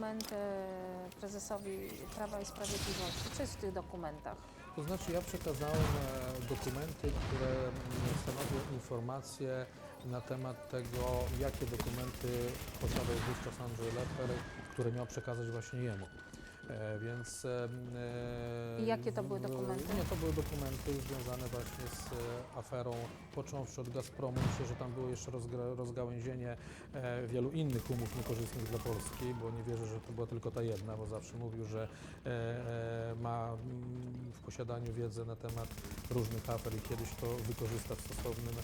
dokument e, prezesowi Prawa i Sprawiedliwości? Co jest w tych dokumentach? To znaczy ja przekazałem e, dokumenty, które mm, stanowią informacje na temat tego, jakie dokumenty posiadał wówczas Andrzej Leper, które miał przekazać właśnie jemu. E, Więc. I jakie to były dokumenty? Nie, to były dokumenty związane właśnie z e, aferą, począwszy od Gazpromu. Myślę, że tam było jeszcze rozgałęzienie e, wielu innych umów niekorzystnych dla Polski, bo nie wierzę, że to była tylko ta jedna, bo zawsze mówił, że e, ma w posiadaniu wiedzę na temat różnych afer i kiedyś to wykorzysta w stosownym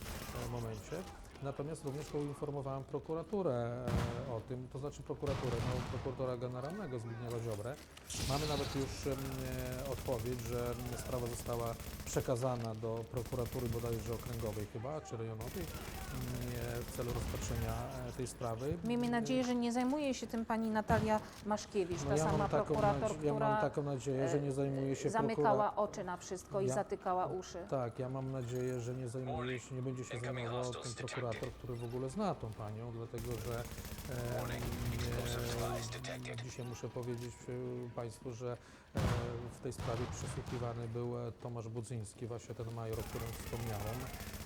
momencie. Natomiast również poinformowałem prokuraturę e, o tym, to znaczy prokuraturę, no, prokuratora generalnego Zbigniewa Ziobrę. Mamy nawet już e, odpowiedź, że sprawa została przekazana do prokuratury bodajże okręgowej chyba, czy rejonowej w celu rozpatrzenia e, tej sprawy. Miejmy nadzieję, że nie zajmuje się tym pani Natalia Maszkiewicz, ta No ja sama mam taką, prokurator, nadzie- ja mam taką nadzieję, że nie zajmuje się zamykała prokura- oczy na wszystko i Ja- zatykała uszy. Tak, ja mam nadzieję, że nie zajmuje się, nie będzie się zajmował ten prokurator, który w ogóle zna tą panią, dlatego że e, e, dzisiaj muszę powiedzieć e, Państwu, że e, w tej sprawie przesłuchiwany był e, Tomasz Budzyński, właśnie ten major, o którym wspomniałem. e,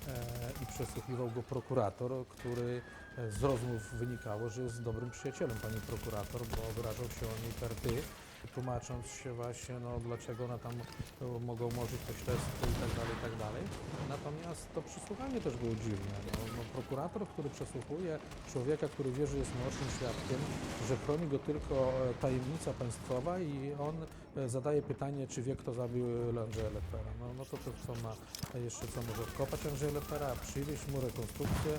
i przesłuchiwał go prokurator, który e, z rozmów wynikało, że jest dobrym przyjacielem pani prokurator, bo wyrażał się o niej per ty, tłumacząc się właśnie, no dlaczego ona tam e, mogą umorzyć to śledztwo i tak dalej, i tak dalej. Natomiast to przesłuchanie też było dziwne. No, no, prokurator, który przesłuchuje człowieka, który wie, że jest naocznym świadkiem, że chroni go tylko e, tajemnica państwowa i on e, zadaje pytanie, czy wie, kto zabił Andrzeja Lepera. No, no to, to co ma jeszcze, co może wkopać Andrzeja Lepera, przywieźć mu rekonstrukcję,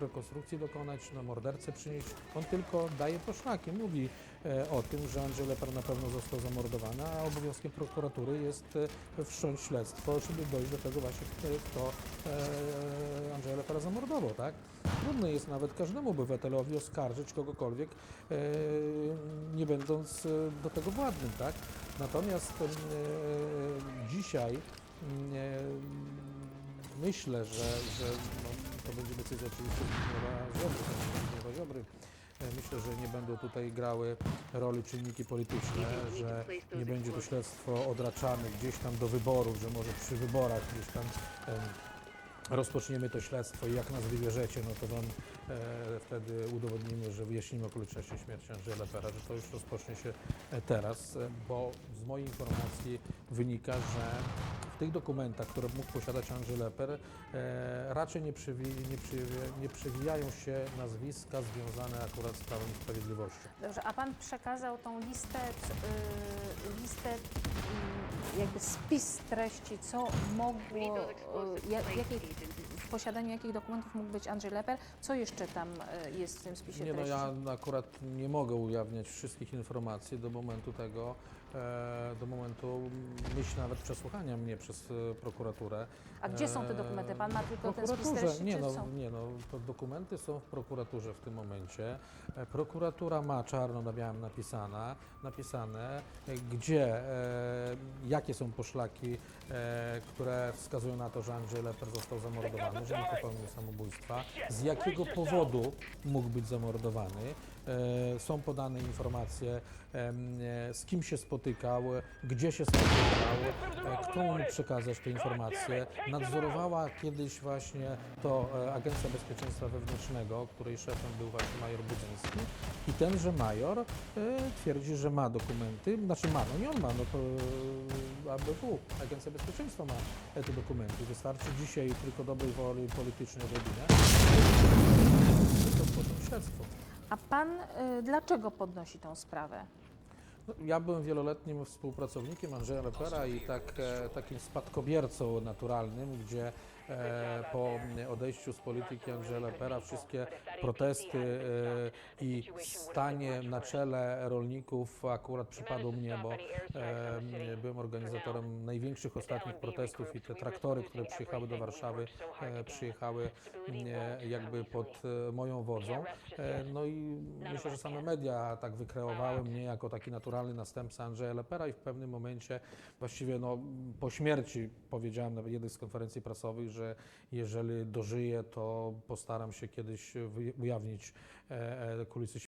rekonstrukcji dokonać, na mordercę przynieść. On tylko daje poszlaki, mówi o tym, że Andrzej Leper na pewno został zamordowany, a obowiązkiem prokuratury jest e, wszcząć śledztwo, żeby dojść do tego właśnie, kto, kto e, Andrzeja Lepera zamordował, tak? Trudno jest nawet każdemu obywatelowi oskarżyć kogokolwiek, e, nie będąc e, do tego władnym, tak? Natomiast e, dzisiaj e, myślę, że, że no, to będzie decyzja oczywiście Zbigniewa Ziobry, Zbigniewa Ziobry. E, Myślę, że nie będą tutaj grały roli czynniki polityczne, że nie będzie to śledztwo odraczane gdzieś tam do wyborów, że może przy wyborach gdzieś tam em, rozpoczniemy to śledztwo i jak nas wybierzecie, no to wam e, wtedy udowodnimy, że wyjaśnimy okoliczności śmierci Andrzeja Lepera, że to już rozpocznie się e, teraz, bo z mojej informacji wynika, że w tych dokumentach, które mógł posiadać Andrzej Leper, e, raczej nie, przywi, nie, przywi, nie przewijają się nazwiska związane akurat z Prawem i Sprawiedliwością. Dobrze, a pan przekazał tą listę, y, listę, y, jakby spis treści, co mogło, y, ja- jakiej, w posiadaniu jakich dokumentów mógł być Andrzej Leper, co jeszcze tam jest w tym spisie Nie, no treści? ja akurat nie mogę ujawniać wszystkich informacji do momentu tego, e, do momentu myśl nawet przesłuchania mnie przez e, prokuraturę. A gdzie są te dokumenty? Pan ma tylko ten spis treści, nie, no? Nie, no, to dokumenty są w prokuraturze w tym momencie. E, Prokuratura ma czarno na białym napisana, napisane, e, gdzie, jakie są poszlaki, które wskazują na to, że Andrzej Leper został zamordowany, że nie popełnił samobójstwa, z jakiego powodu mógł być zamordowany. E, Są podane informacje, e, z kim się spotykał, gdzie się spotykał, e, kto mógł przekazać te informacje. Nadzorowała kiedyś właśnie to Agencja Bezpieczeństwa Wewnętrznego, której szefem był właśnie major Budzyński i tenże major twierdzi, że ma dokumenty, znaczy ma, no nie on ma, no to ABW, Agencja Bezpieczeństwa ma te dokumenty. Wystarczy dzisiaj tylko dobrej woli politycznej odrobinę. A pan y, dlaczego podnosi tą sprawę? Ja byłem wieloletnim współpracownikiem Andrzeja Lepera i tak, e, takim spadkobiercą naturalnym, gdzie e, po odejściu z polityki Andrzeja Lepera wszystkie protesty e, i stanie na czele rolników akurat przypadło mnie, bo byłem organizatorem największych ostatnich protestów i te traktory, które przyjechały do Warszawy, przyjechały jakby pod moją wodzą. No i myślę, że same media tak wykreowały mnie jako taki naturalny następca Andrzeja Lepera i w pewnym momencie właściwie no, po śmierci powiedziałem na jednej z konferencji prasowych, że jeżeli dożyję, to postaram się kiedyś ujawnić e, e, kulisy